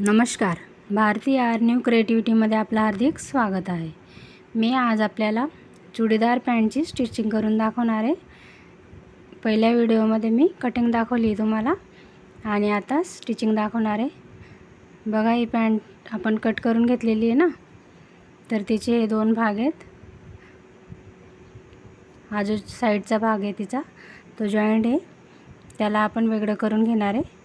नमस्कार. भारतीय R new क्रिएटिव्हिटीमध्ये आपलं हार्दिक स्वागत आहे. मी आज आपल्याला चुडीदार पॅन्टची स्टिचिंग करून दाखवणार आहे. पहिल्या व्हिडिओमध्ये मी कटिंग दाखवली तुम्हाला आणि आता स्टिचिंग दाखवणार आहे. बघा ही पॅन्ट आपण कट करून घेतलेली आहे ना? तर तिचे हे दोन भाग आहेत. हा जो साईडचा भाग आहे तिचा तो जॉईंट आहे. त्याला आपण वेगळं करून घेणार आहे.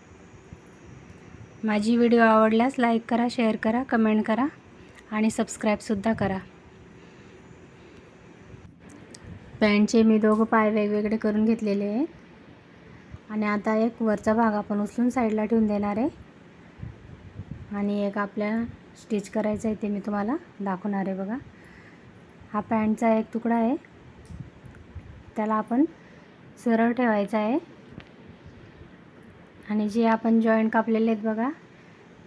माझी व्हिडिओ आवडल्यास लाईक करा शेअर करा कमेंट करा आणि सबस्क्राईबसुद्धा करा. पॅन्टचे मी दोघं पाय वेगवेगळे करून घेतलेले आहे आणि आता एक वरचा भाग आपण उचलून साईडला ठेवून देणार आहे. आणि एक आपल्या स्टिच करायचं आहे ते मी तुम्हाला दाखवणार आहे बघा. हा पॅन्टचा एक तुकडा आहे. त्याला आपण सरळ ठेवायचा आहे. आणि जे आपण जॉईंट कापलेले आहेत बघा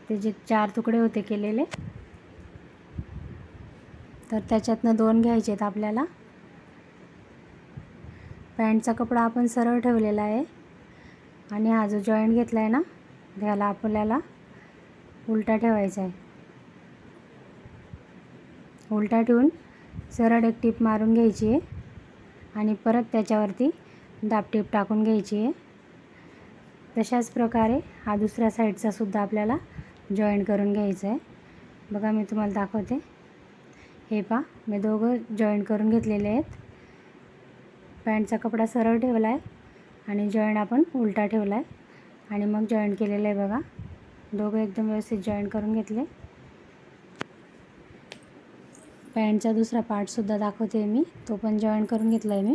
ते जे चार तुकडे होते केलेले तर त्याच्यातनं दोन घ्यायचे आहेत आपल्याला. पॅन्टचा कपडा आपण सरळ ठेवलेला आहे. आणि हा जो जॉईंट घेतला आहे ना घ्यायला आपल्याला उलटा ठेवायचा आहे. उलटा ठेवून सरळ एक टीप मारून घ्यायची आहे. आणि परत त्याच्यावरती दाबटीप टाकून घ्यायची आहे. तशाच प्रकारे हा दुसऱ्या साईडचा सुद्धा आपल्याला जॉईंट करून घ्यायचा आहे बघा मी तुम्हाला दाखवते. हे पा मी दोघं जॉईंट करून घेतलेले आहेत. पॅन्टचा कपडा सरळ ठेवला आहे आणि जॉईंट आपण उलटा ठेवला आहे आणि मग जॉईंट केलेलं आहे बघा. दोघं एकदम व्यवस्थित जॉईंट करून घेतले. पॅन्टचा दुसरा पार्टसुद्धा दाखवते मी. तो पण जॉईन करून घेतला आहे मी.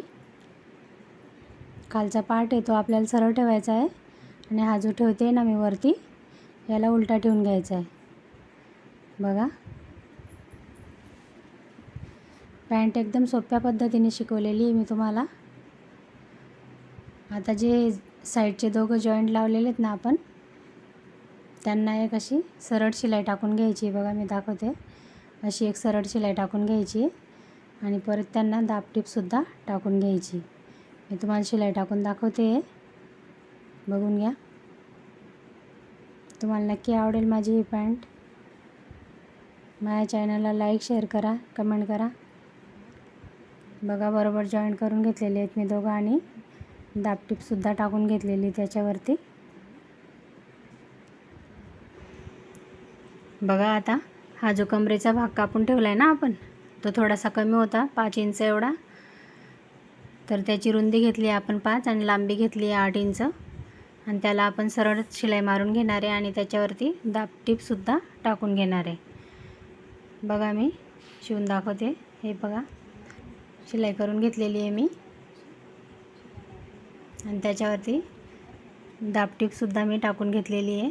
खालचा पार्ट आहे तो आपल्याला सरळ ठेवायचा आहे. आणि हा जो ठेवते ना मी वरती याला उलटा ठेवून घ्यायचा आहे. बघा. पॅन्ट एकदम सोप्या पद्धतीने शिकवलेली आहे मी तुम्हाला. आता जे साईडचे दोघं जॉईंट लावलेले आहेत ना आपण त्यांना एक अशी सरळ शिलाई टाकून घ्यायची बघा मी दाखवते. अशी एक सरळ शिलाई टाकून घ्यायची आणि परत त्यांना दाबटीपसुद्धा टाकून घ्यायची मी तुम्हाला शिलाई टाकून दाखवते. बघून घ्या. तुम्हाला नक्की आवडेल माझी ही पॅन्ट. माझ्या चॅनलला लाईक शेअर करा कमेंट करा. बघा बरोबर जॉईंट करून घेतलेले आहेत मी दोघं आणि दाबटीपसुद्धा टाकून घेतलेली त्याच्यावरती. बघा आता हा जो कमरेचा भाग कापून ठेवला आहे ना आपण तो थोडासा कमी होता पाच इंच एवढा. तर त्याची रुंदी घेतली आपण पाच आणि लांबी घेतली आहे आठ इंच. आणि त्याला आपण सरळ शिलाई मारून घेणार आहे आणि त्याच्यावरती दाबटीपसुद्धा टाकून घेणार आहे. बघा मी शिवून दाखवते. हे बघा शिलाई करून घेतलेली आहे मी. आणि त्याच्यावरती दाबटीपसुद्धा मी टाकून घेतलेली आहे.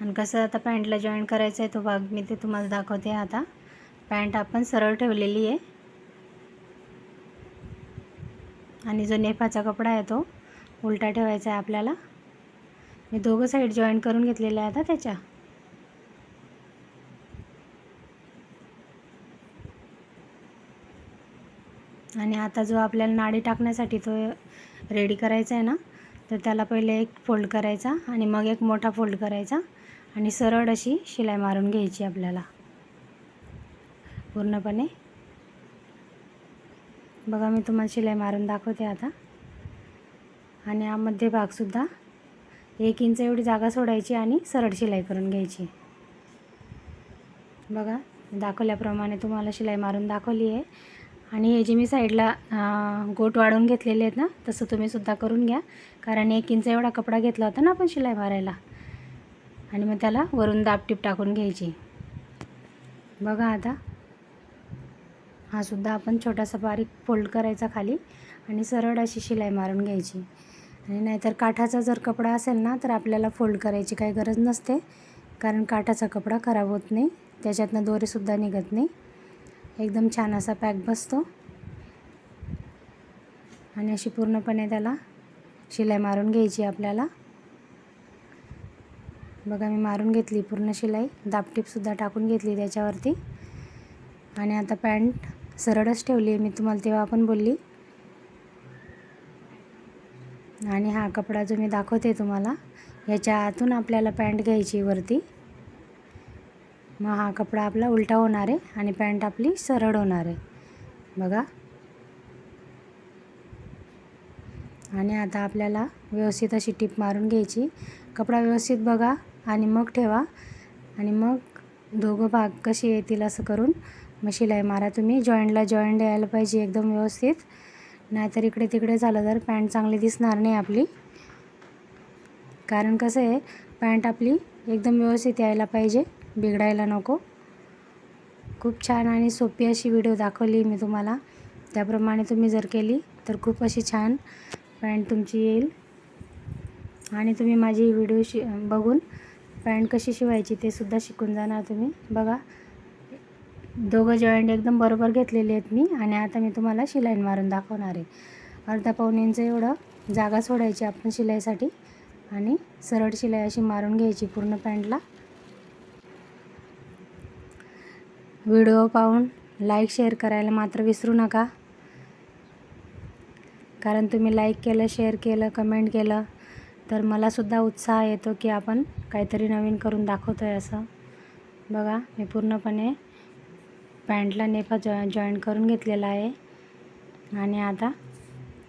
आणि कसं आता पॅन्टला जॉईन करायचं आहे तो भाग मी ते तुम्हाला दाखवते आता. पॅन्ट आपण सरळ ठेवलेली आहे. आणि जो नेफाचा कपडा आहे तो उलटा ठेवायचा आहे आपल्याला. मी दोघं साईड जॉईन करून घेतलेल्या आहे आता त्याच्या. आणि आता जो आपल्याला नाडी टाकण्यासाठी तो रेडी करायचा आहे ना तर त्याला पहिले एक फोल्ड करायचा आणि मग एक मोठा फोल्ड करायचा आणि सरळ अशी शिलाई मारून घ्यायची आपल्याला. पूर्णपणे. बघा मी तुम्हाला शिलाई मारून दाखवते आता. आणि हा मध्य भागसुद्धा एक इंच एवढी जागा सोडायची आणि सरळ शिलाई करून घ्यायची. बघा दाखवल्याप्रमाणे तुम्हाला शिलाई मारून दाखवली आहे. आणि हे जे मी साईडला गोट वाढवून घेतलेले आहेत ना तसं तुम्ही सुद्धा करून घ्या. कारण एक इंच एवढा कपडा घेतला होता ना आपण शिलाई मारायला. आणि मग त्याला वरून दाबटीप टाकून घ्यायची. बघा आता. हा सुद्धा आपण छोटासा बारीक फोल्ड करायचा खाली आणि सरळ अशी शिलाई मारून घ्यायची. आणि नाहीतर काठाचा जर कपडा असेल ना तर आपल्याला फोल्ड करायची काही गरज नसते. कारण काठाचा कपडा खराब होत नाही. त्याच्यातनं दोरेसुद्धा निघत नाही. एकदम छान असा पॅक बसतो. आणि अशी पूर्णपणे त्याला शिलाई मारून घ्यायची आपल्याला. बघा मी मारून घेतली पूर्ण शिलाई. दाबटीपसुद्धा टाकून घेतली त्याच्यावरती. आणि आता पॅन्ट सरळच ठेवली आहे. मी तुम्हाला तेव्हा पण बोलली. आणि हा कपडा जो मी दाखवते तुम्हाला याच्या आतून आपल्याला पॅन्ट घ्यायची वरती. मग हा कपडा आपला उलटा होणार आहे आणि पॅन्ट आपली सरळ होणार आहे. बघा. आणि आता आपल्याला व्यवस्थित अशी टीप मारून घ्यायची. कपडा व्यवस्थित बघा आणि मग ठेवा. आणि मग दोघं भाग कसे येतील असं करून मग शिलाई मारा तुम्ही. जॉईंटला जॉईंट यायला पाहिजे एकदम व्यवस्थित. नाहीतर इकडे तिकडे झालं तर पॅन्ट चांगली दिसणार नाही आपली. कारण कसं आहे पॅन्ट आपली एकदम व्यवस्थित यायला पाहिजे बिघडायला नको. खूप छान आणि सोपी अशी व्हिडिओ दाखवली मी तुम्हाला. त्याप्रमाणे तुम्ही जर केली तर खूप अशी छान पॅन्ट तुमची येईल. आणि तुम्ही माझी व्हिडिओ शि बघून पॅन्ट कशी शिवायची ते सुद्धा शिकून जाणार तुम्ही. बघा दोघं जॉईंट एकदम बरोबर घेतलेले आहेत मी आणि आता मी तुम्हाला शिलाईन मारून दाखवणार आहे. अर्धा पाऊन इंच एवढं जागा सोडायची आपण शिलाईसाठी आणि सरळ शिलाई अशी मारून घ्यायची पूर्ण पॅन्टला. व्हिडिओ पाहून लाईक शेअर करायला मात्र विसरू नका. कारण तुम्ही लाईक केलं शेअर केलं कमेंट केलं तर मलासुद्धा उत्साह येतो की आपण काहीतरी नवीन करून दाखवतो आहे असं. बघा मी पूर्णपणे पॅन्टला नेफा जॉ जॉईंट करून घेतलेला आहे. आणि आता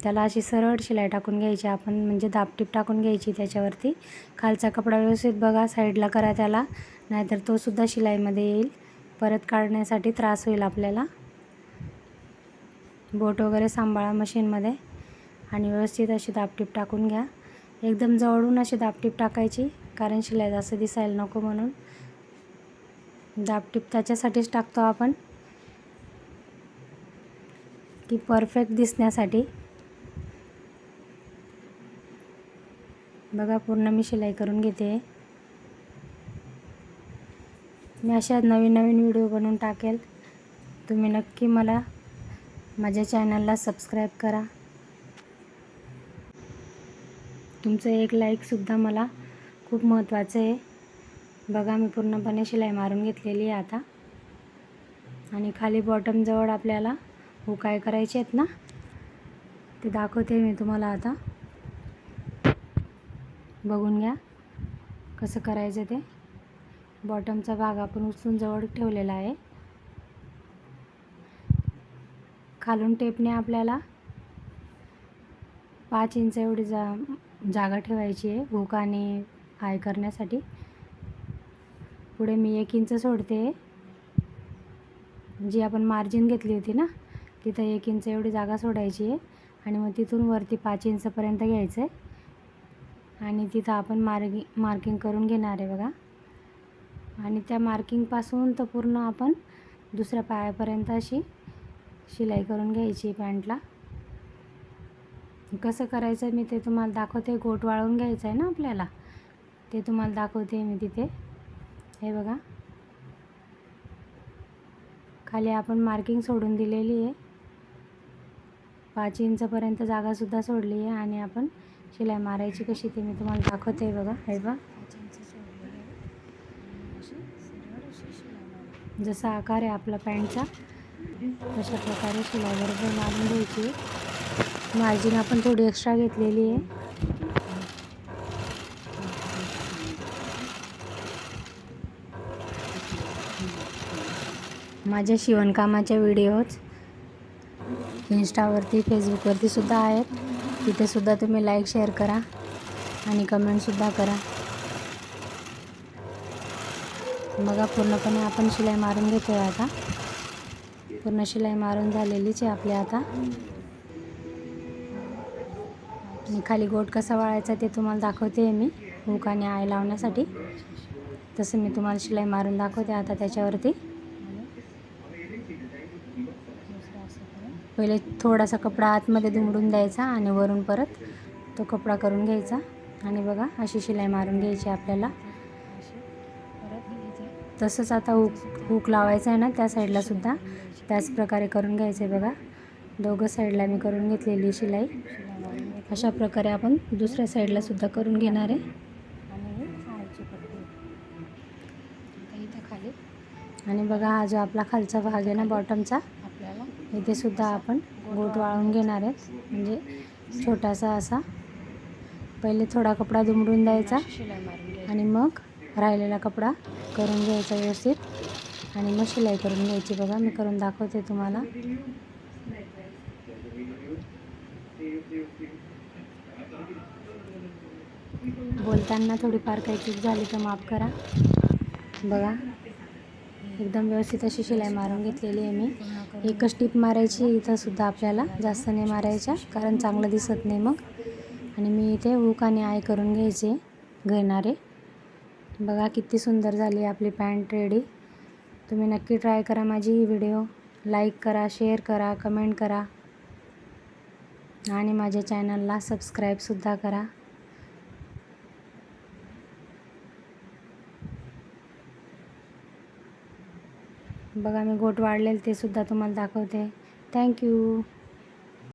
त्याला अशी सरळ शिलाई टाकून घ्यायची. आपण म्हणजे दापटीप टाकून घ्यायची त्याच्यावरती. खालचा कपडा व्यवस्थित बघा साईडला करा त्याला. नाहीतर तो सुद्धा शिलाईमध्ये येईल. परत काढण्यासाठी त्रास होईल आपल्याला. बोट वगैरे सांभाळा मशीनमध्ये. आणि व्यवस्थित अशी दापटीप टाकून घ्या. एकदम जवळून अशी दापटीप टाकायची कारण शिलाई जास्त दिसायला नको म्हणून. दाबटीप त्याच्यासाठीच टाकतो आपण. की परफेक्ट दिसण्यासाठी. बघा पूर्ण मी शिलाई करून घेते. मी अशा नवीन नवीन व्हिडिओ बनवून टाकेल. तुम्ही नक्की मला माझ्या चॅनलला सबस्क्राईब करा. तुमचं एक लाईकसुद्धा मला खूप महत्त्वाचं आहे. बघा मी पूर्णपणे शिलाई मारून घेतलेली आहे आता. आणि खाली बॉटमजवळ आपल्याला हो उकाय करायचे आहेत ना ते दाखवते मी तुम्हाला आता. बघून घ्या कसं करायचं ते. बॉटमचा भाग आपण उचलून जवळ ठेवलेला आहे. खालून टेपने आपल्याला पाच इंच एवढी जा जागा ठेवायची आहे भूक आणि आय करण्यासाठी. पुढे मी एक इंच सोडते. जी आपण मार्जिन घेतली होती ना तिथं एक इंच एवढी जागा सोडायची आहे. आणि मग तिथून वरती पाच इंचपर्यंत घ्यायचं आहे. आणि तिथं आपण मार्गी मार्किंग करून घेणार आहे बघा. आणि त्या मार्किंगपासून तर पूर्ण आपण दुसऱ्या पायापर्यंत अशी शिलाई करून घ्यायची पॅन्टला. कसं करायचं मी ते तुम्हाला दाखवते. गोट वाळवून घ्यायचं आहे ना आपल्याला. ते तुम्हाला दाखवते मी तिथे. हे बघा. खाली आपण मार्किंग सोडून दिलेली आहे. पाच इंचपर्यंत जागासुद्धा सोडली आहे आणि आपण शिलाई मारायची कशी ते मी तुम्हाला दाखवते बघा. हे बघा. जसा आकार आहे आपला पॅन्टचा तशा प्रकारे शिलाई बरोबर मारून घ्यायची मार्जिन आपण थोडी एक्स्ट्रा घेतलेली आहे. माझ्या शिवणकामाच्या व्हिडिओज इंस्टावरती फेसबुकवरती सुद्धा आहेत. तिथे सुद्धा तुम्ही लाईक शेअर करा आणि कमेंटसुद्धा करा. बघा पूर्णपणे आपण शिलाई मारून घेतो आहे आता. पूर्ण शिलाई मारून झालेलीच आहे आपली आता. आणि खाली गोट कसा वाळायचा ते तुम्हाला दाखवते मी हुक आणि आय लावण्यासाठी. तसं मी तुम्हाला शिलाई मारून दाखवते आता त्याच्यावरती. पहिले थोडासा कपडा आतमध्ये दुमडून द्यायचा आणि वरून परत तो कपडा करून घ्यायचा. आणि बघा अशी शिलाई मारून घ्यायची आपल्याला. तसंच आता हुक हुक लावायचं आहे ना त्या साईडला सुद्धा. त्याच प्रकारे करून घ्यायचं आहे बघा. दोघं साईडला मी करून घेतलेली शिलाई. अशा प्रकारे आपण दुसऱ्या साईडला सुद्धा करून घेणार आहे. आणि बघा हा जो आपला खालचा भाग आहे ना बॉटमचा इथे सुद्धा आपण गोट वाळून घेणार आहेत. म्हणजे छोटासा असा. पहिले थोडा कपडा दुमडून द्यायचा आणि मग राहिलेला कपडा करून घ्यायचा व्यवस्थित. आणि मग शिलाई करून घ्यायची. बघा मी करून दाखवते तुम्हाला. बोलताना थोडीफार काही चूक झाली तर माफ करा. बघा एकदम व्यवस्थित अशी शिलाई मारून घेतलेली आहे मी. एकच टीप मारायची इथं सुद्धा आपल्याला जास्त नाही मारायच्या कारण चांगलं दिसत नाही मग. आणि मी इथे हुक आणि आय करून घ्यायचे घेणारे बघा किती सुंदर झाली आपली पॅन्ट रेडी. तुम्ही नक्की ट्राय करा माझी ही व्हिडिओ. लाईक करा शेअर करा कमेंट करा. आणि माझ्या चॅनलला सबस्क्राईबसुद्धा करा. बघा मी गोट वाढलेलं ते सुद्धा तुम्हाला दाखवते. थँक्यू